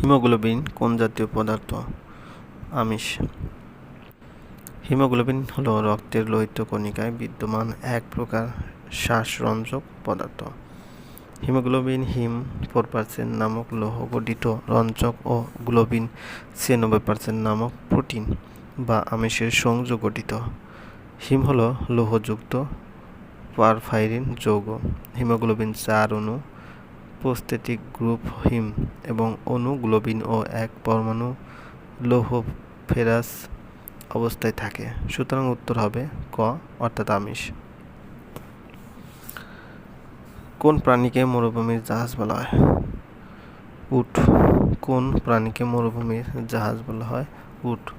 Haemoglobin কোন জাতীয় পদার্থ? আমিষ। হিমোগ্লোবিন হলো রক্তের লোহিত কণিকায় বিদ্যমান এক প্রকার শ্বাসরঞ্জক পদার্থ। হিমোগ্লোবিন হিম ফোর পার্সেন্ট নামক লৌহ গঠিত রঞ্জক ও গ্লোবিন ছিয়ানব্বই পার্সেন্ট নামক প্রোটিন বা আমিষের সংযোগ গঠিত। হিম হলো লৌহযুক্ত পারফাইরিন যৌগ। হিমোগ্লোবিন চার অণু প্রস্থেটিক গ্রুপ হিম এবং অণু গ্লোবিন ও এক পরমাণু লৌহ ফেরাস অবস্থায় থাকে। সুতরাং উত্তর হবে ক, অর্থাৎ আমিষ। কোন প্রাণীকে মরুভূমির জাহাজ বলা হয়? উট। কোন প্রাণীকে মরুভূমির জাহাজ বলা হয়? উট।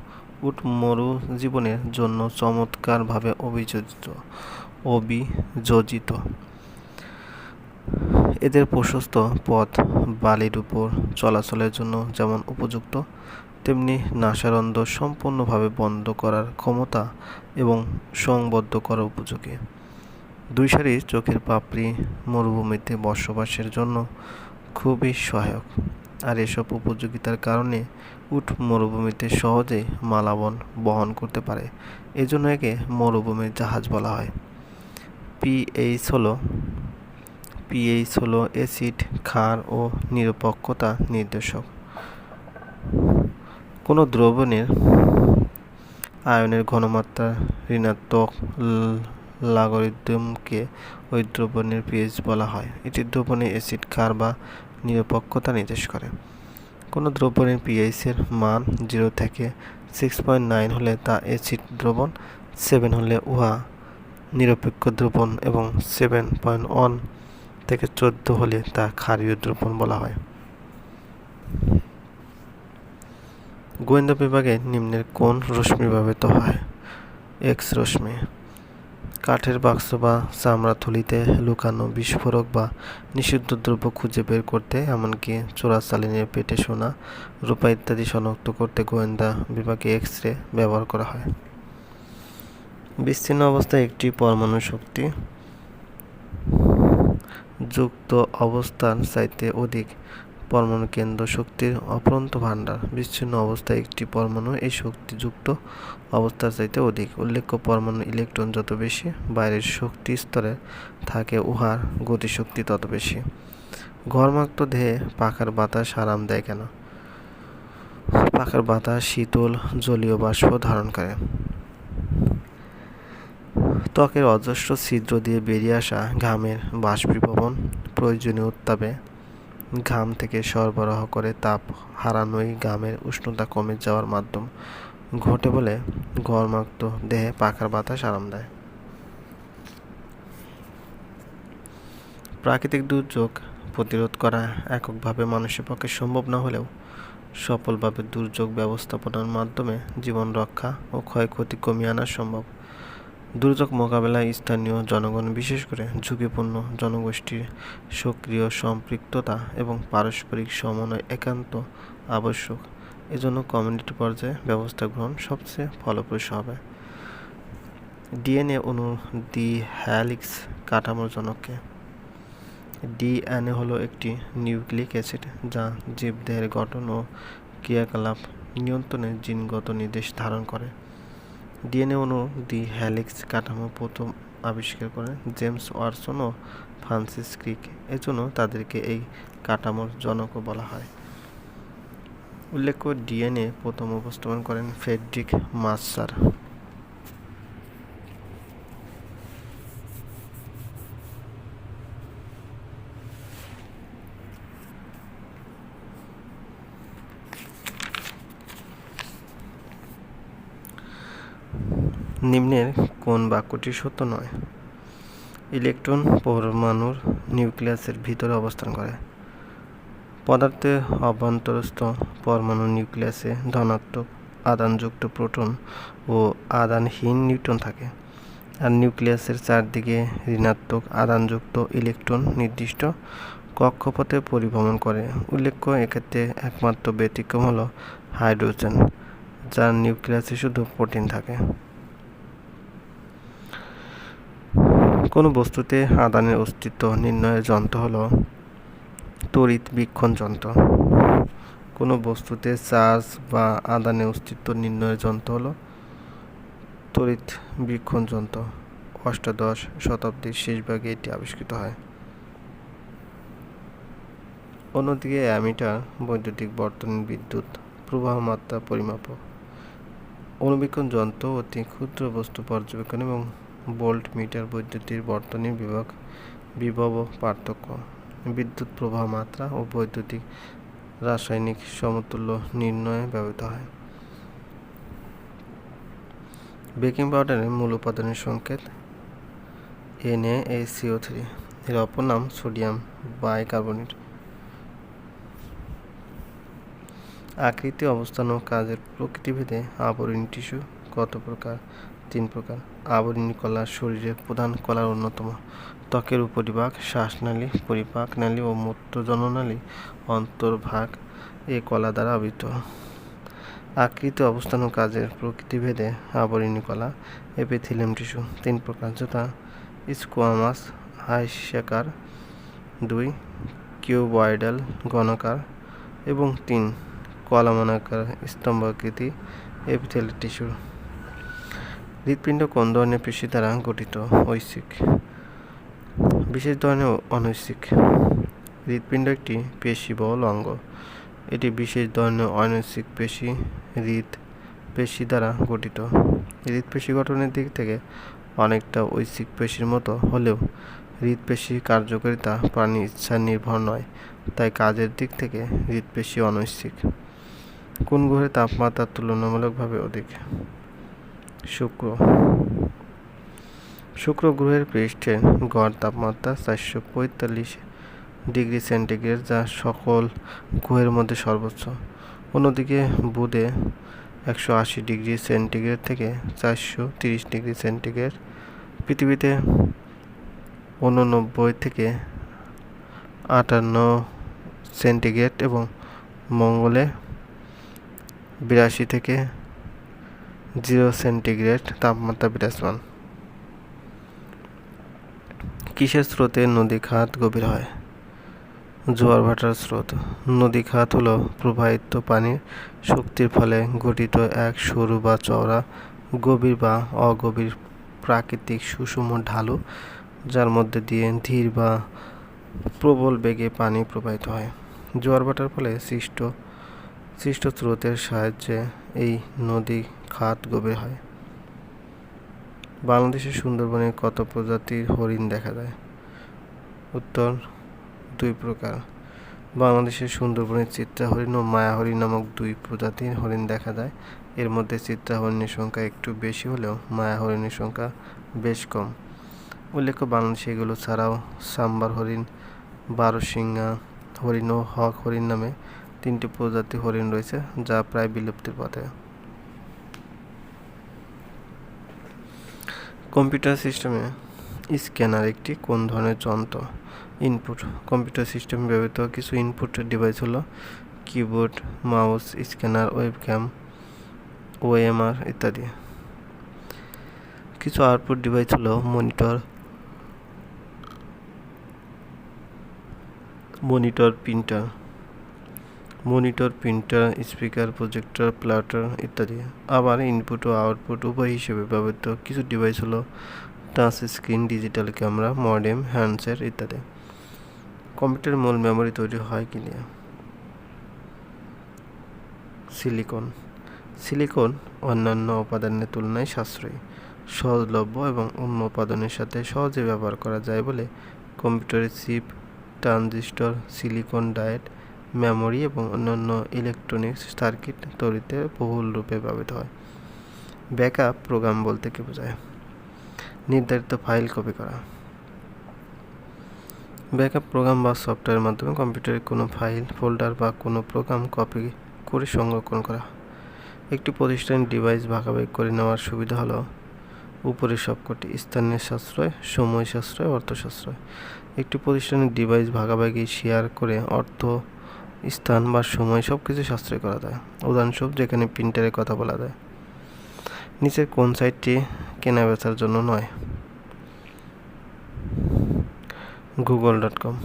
উট মরু জীবনের জন্য চমৎকারভাবে অভিযোজিত অভিযোজিত। এদের প্রশস্ত পথ বালির উপর চলাচলের জন্য যেমন উপযুক্ত, তেমনি নাসারন্ধ্র সম্পূর্ণভাবে বন্ধ করার ক্ষমতা এবং সংবদ্ধ করা উপযোগী। দুই সারি চোখের পাপড়ি মরুভূমিতে বসবাসের জন্য খুবই সহায়ক। আর এসব উপযোগিতার কারণে উট মরুভূমিতে সহজেই মালাবন বহন করতে পারে। এজন্য একে মরুভূমির জাহাজ বলা হয়। পিএইচ হলো পিএইচ হলো অ্যাসিড, ক্ষার ও নিরপেক্ষতা নির্দেশক। কোনো দ্রবণের আয়নের ঘনমাত্রা ঋণাত্মক লগারিদমকে ওই দ্রবণের পিএইচ বলা হয়। এটি দ্রবণে অ্যাসিড, ক্ষার বা নিরপেক্ষতা নির্দেশ করে। কোনো দ্রবণের পিএইচের মান জিরো থেকে সিক্স পয়েন্ট নাইন হলে তা অ্যাসিড দ্রবণ, সেভেন হলে উহা নিরপেক্ষ দ্রবণ এবং সেভেন পয়েন্ট ওয়ান থেকে চোদ্দ হলে তা ক্ষারীয় দ্রবণ বলা হয়। গোয়েন্দা বিভাগে নিম্নের কোন রশ্মি ব্যবহৃত হয়? এক্স রশ্মি। কাঠের বাক্স বা চামড়া থলিতে লুকানো বিস্ফোরক বা নিষিদ্ধ দ্রব্য খুঁজে বের করতে, এমনকি চোরাচালানের পেটে সোনা, রূপা ইত্যাদি শনাক্ত করতে গোয়েন্দা বিভাগে এক্স রে ব্যবহার করা হয়। বিচ্ছিন্ন অবস্থায় একটি পরমাণু শক্তি যুক্ত অবস্থান চাইতে অধিক পরমাণু কেন্দ্র শক্তির অপরন্ত ভাণ্ডার। বিচ্ছিন্ন অবস্থায় একটি পরমাণু এই শক্তিযুক্ত অবস্থার চাইতে অধিক। উল্লেখ্য পরমাণু ইলেকট্রন যত বেশি, বাইরের শক্তি স্তরে থাকে, উহার গতিশক্তি তত বেশি। ঘরমাক্ত দেহে পাখার বাতাস আরাম দেয় কেন? পাখার বাতাস শীতল, জলীয় বাষ্প ধারণ করে। ত্বকের অজস্র ছিদ্র দিয়ে বেরিয়ে আসা ঘামের বাষ্পীভবন প্রয়োজনীয় উত্তাপে ঘাম থেকে সরবরাহ করে তাপ হারানোই ঘামের উষ্ণতা কমে যাওয়ার মাধ্যম। ঘটে বলে ঘরমাক্ত দেহে পাখার বাতাস আরাম দেয়। প্রাকৃতিক দুর্যোগ প্রতিরোধ করা এককভাবে মানুষের পক্ষে সম্ভব না হলেও সফলভাবে দুর্যোগ ব্যবস্থাপনার মাধ্যমে জীবন রক্ষা ও ক্ষয়ক্ষতি কমিয়ে আনা সম্ভব। দুর্যোগ মোকাবেলায় স্থানীয় জনগণ, বিশেষ করে ঝুঁকিপূর্ণ জনগোষ্ঠীর সক্রিয় সম্পৃক্ততা এবং পারস্পরিক সমন্বয় একান্ত আবশ্যক। এজন্য কমিউনিটি পর্যায়ে ব্যবস্থা গ্রহণ সবচেয়ে ফলপ্রসূ হবে। ডিএনএ অনু ডি হ্যালিক্স কাঠামোর জনককে। ডিএনএ হলো একটি নিউক্লিক অ্যাসিড যা জীবদেহের গঠন ও ক্রিয়াকলাপ নিয়ন্ত্রণে জিনগত নির্দেশ ধারণ করে। ডিএনএ অণু দি হ্যালিক্স কাঠামো প্রথম আবিষ্কার করেন জেমস ওয়াটসন ও ফ্রান্সিস ক্রিক। এজন্য তাদেরকে এই কাঠামোর জনকও বলা হয়। উল্লেখ্য, ডিএনএ প্রথম উপস্থাপন করেন ফ্রেডরিক মাসার নিম্নের কোন বাক্যটি সত্য নয়? ইলেকট্রন পরমাণুর নিউক্লিয়াসের ভিতরে অবস্থান করে। পদার্থের অভ্যন্তরস্থ পরমাণু নিউক্লিয়াসে ধনাত্মক আদানযুক্ত প্রোটন ও আদানহীন নিউট্রন থাকে আর নিউক্লিয়াসের চারদিকে ঋণাত্মক আদানযুক্ত ইলেকট্রন নির্দিষ্ট কক্ষপথে পরিভ্রমণ করে। উল্লেখ্য, এক্ষেত্রে একমাত্র ব্যতিক্রম হলো হাইড্রোজেন, যার নিউক্লিয়াসে শুধু প্রোটিন থাকে। কোনো বস্তুতে আদানের অস্তিত্ব নির্ণয়ের যন্ত্র হল তড়িৎ বীক্ষণ যন্ত্র। কোনো বস্তুতে চার্জ বা আদানের অস্তিত্ব নির্ণয়ের যন্ত্র হল তড়িৎ বীক্ষণ যন্ত্র। অষ্টাদশ শতাব্দীর শেষ ভাগে এটি আবিষ্কৃত হয়। অন্যদিকে অ্যামিটার বৈদ্যুতিক বর্তনীর বিদ্যুৎ প্রবাহ মাত্রা পরিমাপক। অনুবীক্ষণ যন্ত্র অতি ক্ষুদ্র বস্তু পর্যবেক্ষণ এবং ভোল্ট মিটার বৈদ্যুতিক বর্তনীর বিভাগ বিভব পার্থক্য, বিদ্যুৎ প্রবাহ মাত্রা ও বৈদ্যুতিক রাসায়নিক সমতুল্য নির্ণয়ে ব্যবহৃত হয়। বেকিং পাউডারের মূল উপাদানের সংকেত NaCO3 থ্রি এর অপর নাম সোডিয়াম বাইকার্বনেট। আকৃতি, অবস্থান ও কাজের প্রকৃতিভেদে আবরণী টিস্যু কত প্রকার? তিন প্রকার। আবরণী কলা শরীরের প্রধান কলার অন্যতম। ত্বকের উপরিভাগ, শ্বাসনালী পরিপাক নালী ও মূত্রজননালী অন্তর্ভাগ এ কলা দ্বারা আবৃত। আকৃতি, অবস্থান ও কাজের প্রকৃতিভেদে আবরণী কলা, এপিথিলিয়াম টিস্যু, তিন প্রকার যথা স্কোয়ামাস, হাইসাকার, দুই কিউবয়েডাল গণাকার এবং তিন কলামানাকার স্তম্ভাকৃতি এপিথেলিয়াল টিস্যু হৃৎপিণ্ড কোন ধরনের পেশি দ্বারা গঠিত? ঐচ্ছিক। বিশেষ ধরনের অনৈচ্ছিক। হৃৎপিণ্ড একটি পেশিবহুল অঙ্গ। এটি বিশেষ ধরনের অনৈচ্ছিক পেশি হৃদ পেশি দ্বারা গঠিত। হৃৎপেশি গঠনের দিক থেকে অনেকটা ঐচ্ছিক পেশির মতো হলেও হৃৎপেশির কার্যকারিতা প্রাণীর ইচ্ছা নির্ভর নয়, তাই কাজের দিক থেকে হৃৎপেশি অনৈচ্ছিক। কোন গ্রহের তাপমাত্রা তুলনামূলকভাবে অধিক? শুক্র। শুক্র গ্রহের পৃষ্ঠের গড় তাপমাত্রা চারশো পঁয়তাল্লিশ ডিগ্রি সেন্টিগ্রেড, যা সকল গ্রহের মধ্যে সর্বোচ্চ। অন্যদিকে বুধে একশো আশি ডিগ্রি সেন্টিগ্রেড থেকে চারশো তিরিশ ডিগ্রি সেন্টিগ্রেড। পৃথিবীতে উননব্বই থেকে আটান্ন সেন্টিগ্রেড এবং মঙ্গলে বিরাশি থেকে জিরো সেন্টিগ্রেড তাপমাত্রা বিরাজমান। কিসের স্রোতে নদী খাত গভীর হয়? জোয়ার ভাটার স্রোত। নদী খাত হলো প্রবাহিত পানির শক্তির ফলে গঠিত এক সরু বা চওড়া, গভীর বা অগভীর প্রাকৃতিক সুষম ঢালু, যার মধ্যে দিয়ে ধীর বা প্রবল বেগে পানি প্রবাহিত হয়। জোয়ার ভাটার ফলে সৃষ্ট সৃষ্ট স্রোতের সাহায্যে এই নদী খাত গভীর হয়। বাংলাদেশের সুন্দরবনে কত প্রজাতির হরিণ দেখা যায়? উত্তর, দুই প্রকার। বাংলাদেশের সুন্দরবনে চিত্রা হরিণ ও মায়া হরিণ নামক দুই প্রজাতির হরিণ দেখা যায়। এর মধ্যে চিত্রা হরিণের সংখ্যা একটু বেশি হলেও মায়া হরিণের সংখ্যা বেশ কম। উল্লেখ্য, বাংলাদেশে এগুলো ছাড়াও সাম্বার হরিণ বারোশিঙ্গা হরিণ ও হক হরিণ নামে তিনটি প্রজাতি হরিণ রয়েছে, যা প্রায় বিলুপ্তির পথে। কম্পিউটার সিস্টেমে স্ক্যানার একটি কোন ধরনের যন্ত্র? ইনপুট। কম্পিউটার সিস্টেমে ব্যবহৃত কিছু ইনপুট ডিভাইস হলো keyboard, mouse, scanner, webcam, OMR ইত্যাদি। কিছু আউটপুট ডিভাইস হলো monitor monitor printer. Monitor, printer, speaker, projector, plotter ইত্যাদি। আবার ইনপুট ও আউটপুট উভয় হিসেবে ব্যবহৃত কিছু ডিভাইস হলো touch screen, digital camera, modem, handset ইত্যাদি। কম্পিউটার মূল মেমোরি তৈরি হয় কি নিয়ে? সিলিকন। সিলিকন অন্যান্য উপাদানের তুলনায় সাশ্রয়ী, সহজলভ্য এবং অন্য উপাদানের সাথে সহজে ব্যবহার করা যায় বলে কম্পিউটারের chip, transistor, silicon diet memory এবং অন্যান্য ইলেকট্রনিক্স সার্কিট তৈরিতে বহুল রূপে ব্যবহৃত হয়। ব্যাকআপ প্রোগ্রাম বলতে কি বোঝায়? নির্ধারিত ফাইল কপি করা। ব্যাকআপ প্রোগ্রাম বা সফটওয়্যারের মাধ্যমে কম্পিউটারে কোনো ফাইল ফোল্ডার বা কোনো প্রোগ্রাম কপি করে সংরক্ষণ করা। একটি প্রতিষ্ঠানের ডিভাইস ভাগাভাগি করে নেওয়ার সুবিধা হলো উপরের সবকটি স্থানীয় সাশ্রয়, সময় সাশ্রয়, অর্থ সাশ্রয়। একটি প্রতিষ্ঠানের ডিভাইস ভাগাভাগি শেয়ার করে অর্থ স্থান বা সময় সব কিছু সাশ্রয় করা যায়। উদাহরণস্বরূপ, যেখানে প্রিন্টারের কথা বলা যায়। নিচের কোন সাইটটি কেনা বেচার জন্য নয়? গুগল ডট কম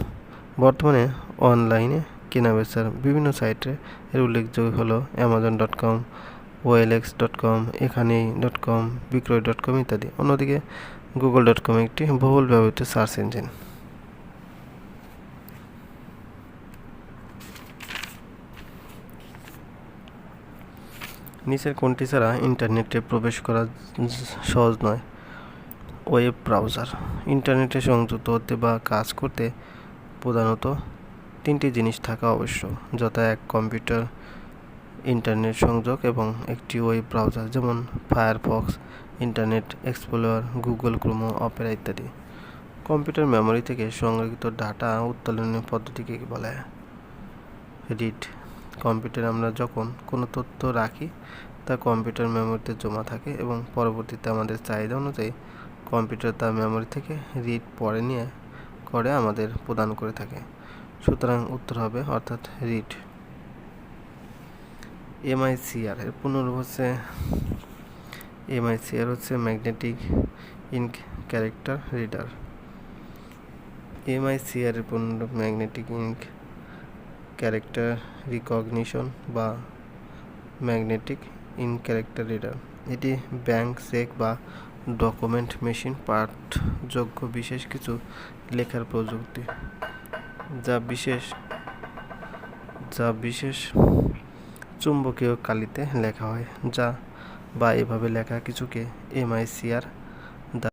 বর্তমানে অনলাইনে কেনাবেচার বিভিন্ন সাইটে এর উল্লেখযোগ্য হলো Amazon dot com OLX dot com Ekhanei dot com বিক্রয় ডট কম ইত্যাদি। অন্যদিকে গুগল ডট কম একটি বহুল ব্যবহৃত সার্চ ইঞ্জিন নিচের কোনটি ছাড়া ইন্টারনেটে প্রবেশ করা সহজ নয়। Web browser. ইন্টারনেটে সংযুক্ত হতে বা কাজ করতে প্রধানত তিনটি জিনিস থাকা আবশ্যক, যথা এক কম্পিউটার, ইন্টারনেট সংযোগ এবং একটি ওয়েব ব্রাউজার, যেমন Firefox, internet explorer, Google Chrome, Opera ইত্যাদি। কম্পিউটার মেমোরি থেকে সংরক্ষিত ডাটা উত্তোলনের পদ্ধতিকে বলা হয় রিড। কম্পিউটারে আমরা যখন কোনো তথ্য রাখি, তা কম্পিউটার মেমোরিতে জমা থাকে এবং পরবর্তীতে আমাদের চাহিদা অনুযায়ী কম্পিউটার তার মেমোরি থেকে রিড পড়ে নিয়ে করে আমাদের প্রদান করে থাকে। সুতরাং উত্তর হবে অর্থাৎ রিড এমআইসিআর এর পুনরূপ হচ্ছে এমআইসিআর হচ্ছে magnetic ink character reader MICR এর পুনরূপ ম্যাগনেটিক ইনক ক্যারেক্টার রিকগনিশন বা ম্যাগনেটিক ইন ক্যারেক্টার রিডার এটি ব্যাংক চেক বা ডকুমেন্ট মেশিন পাঠযোগ্য বিশেষ কিছু লেখার প্রযুক্তি, যা বিশেষ যা বিশেষ চুম্বকীয় কালিতে লেখা হয়, যা বা এভাবে লেখা কিছুকে এমআইসিআর